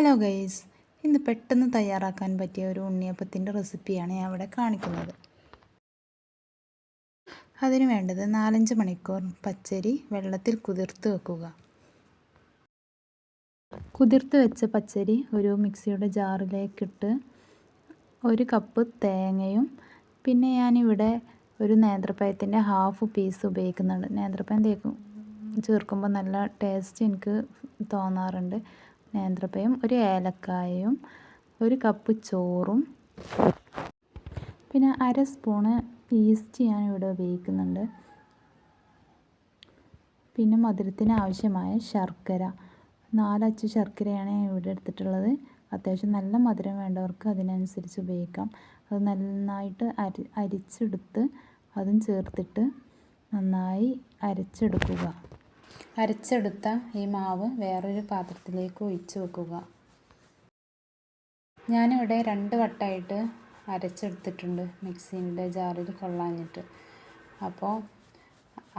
Hello guys ഇന്ന് പെട്ടെന്ന് തയ്യാറാക്കാൻ പറ്റിയ ഒരു ഉണ്ണിയപ്പത്തിന്റെ റെസിപ്പിയാണ് ഞാൻ ഇവിടെ കാണിക്കുന്നത്. അതിന് വേണ്ടത് നാലഞ്ച് മണിക്കൂർ പച്ചരി വെള്ളത്തിൽ കുതിർത്ത് വെക്കുക. കുതിർത്ത് വെച്ച പച്ചരി ഒരു മിക്സിയുടെ ജാറിലേക്കിട്ട് ഒരു കപ്പ് തേങ്ങയും പിന്നെ ഞാനിവിടെ ഒരു നേന്ത്രപ്പഴത്തിന്റെ ഹാഫ് പീസ് ഉപയോഗിക്കുന്നുണ്ട്. നേന്ത്രപ്പഴം തേക്കും ചേർക്കുമ്പോൾ നല്ല ടേസ്റ്റ് എനിക്ക് തോന്നാറുണ്ട്. നേന്ത്രപ്പഴം ഒരു ഏലക്കായയും ഒരു കപ്പ് ചോറും. പിന്നെ അര സ്പൂണ് ഈസ്റ്റ് ഞാൻ ഇവിടെ ഉപയോഗിക്കുന്നുണ്ട്. പിന്നെ മധുരത്തിന് ആവശ്യമായ ശർക്കര. നാലച്ച് ശർക്കരയാണ് ഞാൻ ഇവിടെ എടുത്തിട്ടുള്ളത്. അത്യാവശ്യം നല്ല മധുരം വേണ്ടവർക്ക് അതിനനുസരിച്ച് ഉപയോഗിക്കാം. അത് നന്നായിട്ട് അരി അരിച്ചെടുത്ത് അതും ചേർത്തിട്ട് നന്നായി അരച്ചെടുക്കുക. അരച്ചെടുത്ത ഈ മാവ് വേറൊരു പാത്രത്തിലേക്ക് ഒഴിച്ചു വെക്കുക. ഞാനിവിടെ രണ്ട് വട്ടമായിട്ട് അരച്ചെടുത്തിട്ടുണ്ട് മിക്സീന്റെ ജാറിൽ കൊള്ളാഞ്ഞിട്ട്. അപ്പോൾ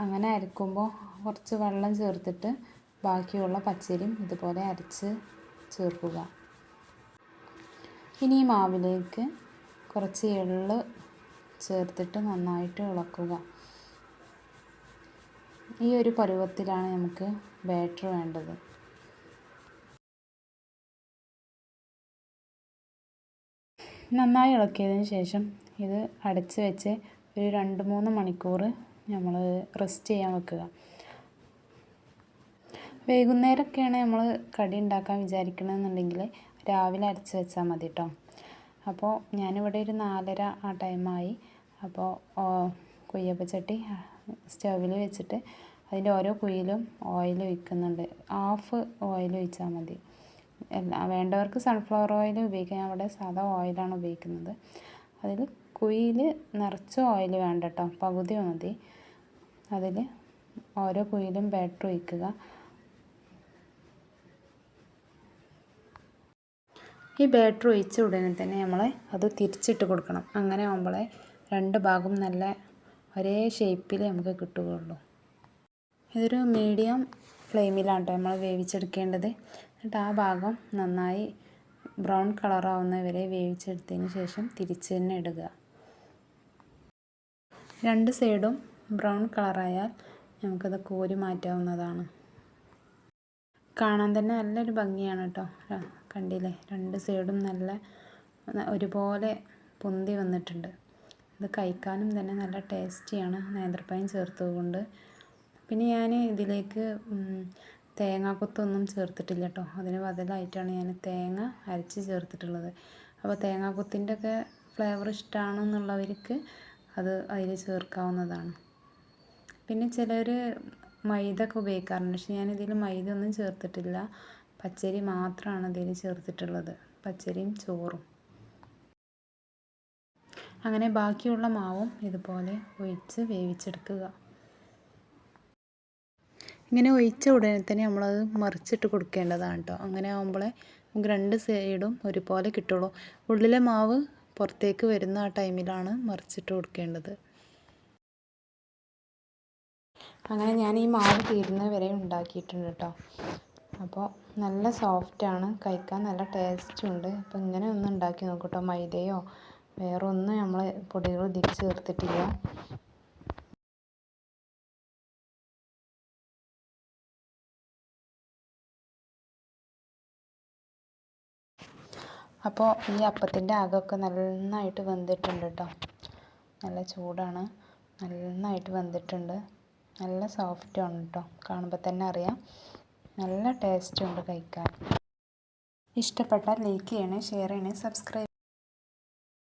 അങ്ങനെ അരക്കുമ്പോൾ കുറച്ച് വെള്ളം ചേർത്തിട്ട് ബാക്കിയുള്ള പച്ചരിയും ഇതുപോലെ അരച്ച് ചേർക്കുക. ഇനി ഈ മാവിലേക്ക് കുറച്ച് എള്ള് ചേർത്തിട്ട് നന്നായിട്ട് ഇളക്കുക. ഈ ഒരു പരുവത്തിലാണ് നമുക്ക് ബാറ്റർ വേണ്ടത്. നന്നായി ഇളക്കിയതിന് ശേഷം ഇത് അടച്ച് വെച്ച് ഒരു രണ്ട് മൂന്ന് മണിക്കൂർ നമ്മൾ റെസ്റ്റ് ചെയ്യാൻ വെക്കുക. വൈകുന്നേരമൊക്കെയാണ് നമ്മൾ കടി ഉണ്ടാക്കാൻ വിചാരിക്കണമെന്നുണ്ടെങ്കിൽ രാവിലെ അരച്ച് വെച്ചാൽ മതി കേട്ടോ അപ്പോൾ ഞാനിവിടെ ഒരു നാലര ആ ടൈമായി അപ്പോൾ കുയ്യപ്പച്ചട്ടി സ്റ്റവിൽ വെച്ചിട്ട് അതിന്റെ ഓരോ കുഴിയിലും ഓയിൽ ഒഴിക്കുന്നുണ്ട്. ഹാഫ് ഓയിൽ ഒഴിച്ചാൽ മതി. എല്ലാ വേണ്ടവർക്ക് സൺഫ്ലവർ ഓയിൽ ഉപയോഗിക്കാം. അവിടെ സാധാ ഓയിലാണ് ഉപയോഗിക്കുന്നത്. അതിൽ കുഴിയിൽ നിറച്ച് ഓയിൽ വേണ്ട കേട്ടോ പകുതി മതി. അതിൽ ഓരോ കുഴിയിലും ബാറ്റർ ഒഴിക്കുക. ഈ ബാറ്റർ ഒഴിച്ച ഉടനെ തന്നെ നമ്മൾ അത് തിരിച്ചിട്ട് കൊടുക്കണം. അങ്ങനെ ആകുമ്പോഴേ രണ്ട് ഭാഗം നല്ല ഒരേ ഷേപ്പിൽ നമുക്ക് കിട്ടുകയുള്ളൂ. ഇതൊരു മീഡിയം ഫ്ലെയിമിലാണ് കേട്ടോ നമ്മൾ വേവിച്ചെടുക്കേണ്ടത്. എന്നിട്ട് ആ ഭാഗം നന്നായി ബ്രൗൺ കളറാവുന്ന വരെ വേവിച്ചെടുത്തതിന് ശേഷം തിരിച്ച് തന്നെ ഇടുക. രണ്ട് സൈഡും ബ്രൗൺ കളറായാൽ നമുക്കത് കോരി മാറ്റാവുന്നതാണ്. കാണാൻ തന്നെ നല്ലൊരു ഭംഗിയാണ് കേട്ടോ. കണ്ടില്ലേ? രണ്ട് സൈഡും നല്ല ഒരുപോലെ പൊന്തി വന്നിട്ടുണ്ട്. ഇത് കഴിക്കാനും തന്നെ നല്ല ടേസ്റ്റിയാണ് നേന്ത്രപ്പഴം ചേർത്തതുകൊണ്ട്. പിന്നെ ഞാൻ ഇതിലേക്ക് തേങ്ങാക്കൊത്തൊന്നും ചേർത്തിട്ടില്ല കേട്ടോ അതിന് ബദലായിട്ടാണ് ഞാൻ തേങ്ങ അരച്ച് ചേർത്തിട്ടുള്ളത്. അപ്പോൾ തേങ്ങാക്കൊത്തിന്റെ ഒക്കെ ഫ്ലേവർ ഇഷ്ടമാണെന്നുള്ളവർക്ക് അത് അതിൽ ചേർക്കാവുന്നതാണ്. പിന്നെ ചിലർ മൈദ ഒക്കെ ഉപയോഗിക്കാറുണ്ട്. പക്ഷെ ഞാനിതിൽ മൈദ ഒന്നും ചേർത്തിട്ടില്ല. പച്ചരി മാത്രമാണ് ഇതിൽ ചേർത്തിട്ടുള്ളത്. പച്ചരിയും ചോറും. അങ്ങനെ ബാക്കിയുള്ള മാവും ഇതുപോലെ ഒഴിച്ച് വേവിച്ചെടുക്കുക. ഇങ്ങനെ ഒഴിച്ച ഉടനെ തന്നെ നമ്മളത് മറിച്ചിട്ട് കൊടുക്കേണ്ടതാണ് കേട്ടോ. അങ്ങനെ ആകുമ്പോഴേ നമുക്ക് രണ്ട് സൈഡും ഒരുപോലെ കിട്ടുള്ളൂ. ഉള്ളിലെ മാവ് പുറത്തേക്ക് വരുന്ന ആ ടൈമിലാണ് മറിച്ചിട്ട് കൊടുക്കേണ്ടത്. അങ്ങനെ ഞാൻ ഈ മാവ് തീരുന്ന വരെ ഉണ്ടാക്കിയിട്ടുണ്ട് കേട്ടോ. അപ്പോൾ നല്ല സോഫ്റ്റാണ്. കഴിക്കാൻ നല്ല ടേസ്റ്റും ഉണ്ട് അപ്പോൾ ഇങ്ങനെ ഒന്ന് ഉണ്ടാക്കി നോക്കൂട്ടോ മൈദയോ വേറെ ഒന്നും നമ്മൾ പൊടികൾ ഇതിൽ ചേർത്തിട്ടില്ല. അപ്പോൾ ഈ അപ്പത്തിന്റെ അകമൊക്കെ നന്നായിട്ട് വെന്തിട്ടുണ്ട് കേട്ടോ നല്ല ചൂടാണ്. നന്നായിട്ട് വെന്തിട്ടുണ്ട്. നല്ല സോഫ്റ്റാണ് കേട്ടോ കാണുമ്പോൾ തന്നെ അറിയാം. നല്ല ടേസ്റ്റുണ്ട് കഴിക്കാൻ. ഇഷ്ടപ്പെട്ടാൽ ലൈക്ക് ചെയ്യണേ ഷെയർ ചെയ്യണേ സബ്സ്ക്രൈബ്